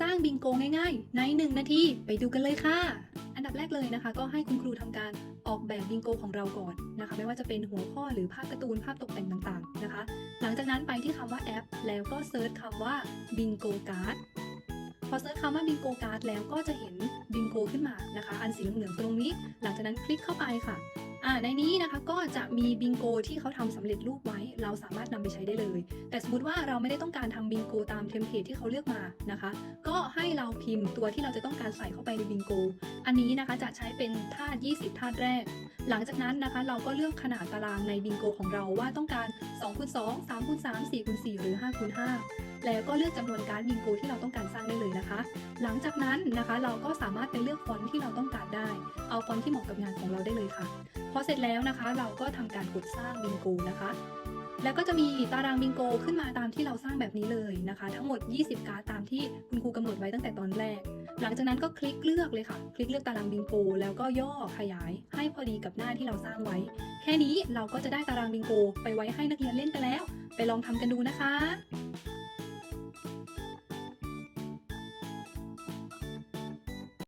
สร้างบิงโกง่ายๆ ใน 1 นาทีไปดูกันเลยค่ะ อันดับแรกเลยนะคะ ก็ให้คุณครูทำการออกแบบบิงโกของเราก่อนนะคะ ไม่ว่าจะเป็นหัวข้อหรือภาพการ์ตูนภาพตกแต่งต่างๆนะคะ หลังจากนั้นไปที่คำว่าแอป แล้วก็เซิร์ชคำว่าบิงโกการ์ดพอเซิร์ชคำว่าบิงโกการ์ดแล้วก็จะเห็นบิงโกขึ้นมานะคะ อันสีเหลืองๆตรงนี้ หลังจากนั้นคลิกเข้าไปค่ะ อ่าในนี้นะคะก็จะมีบิงโกที่เขาทำสำเร็จรูปไว้ เราสามารถนำไปใช้ได้เลย แต่สมมติว่าเราไม่ได้ต้องการทำบิงโกตามเทมเพลตที่เขาเลือกมานะคะ ก็ให้เราพิมพ์ตัวที่เราจะต้องการใส่เข้าไปในบิงโก อันนี้นะคะจะใช้เป็นธาตุ20ธาตุแรก หลังจากนั้นนะคะเราก็เลือกขนาดตารางในบิงโกของเราว่าต้องการ2คูณ2 3คูณ3 4คูณ4หรือ5คูณ5แล้วก็เลือกจำนวนการบิงโกที่เราต้องการสร้างได้เลยนะคะ หลังจากนั้นนะคะเราก็สามารถไปเลือกฟอนต์ที่เราต้องการได้ เอาฟอนต์ที่เหมาะกับงานของเราได้เลยค่ะ พอเสร็จแล้วนะคะ เราก็ทำการกดสร้างบิงโกนะคะ แล้วก็จะมีตารางบิงโกขึ้นมาตามที่เราสร้างแบบนี้เลยนะคะ ทั้งหมด 20 การ์ดตามที่คุณครูกำหนดไว้ตั้งแต่ตอนแรก หลังจากนั้นก็คลิกเลือกเลยค่ะ คลิกเลือกตารางบิงโกแล้วก็ย่อขยาย ให้พอดีกับหน้าที่เราสร้างไว้ แค่นี้เราก็จะได้ตารางบิงโกไปไว้ให้นักเรียนเล่นกันแล้ว ไปลองทำกันดูนะคะ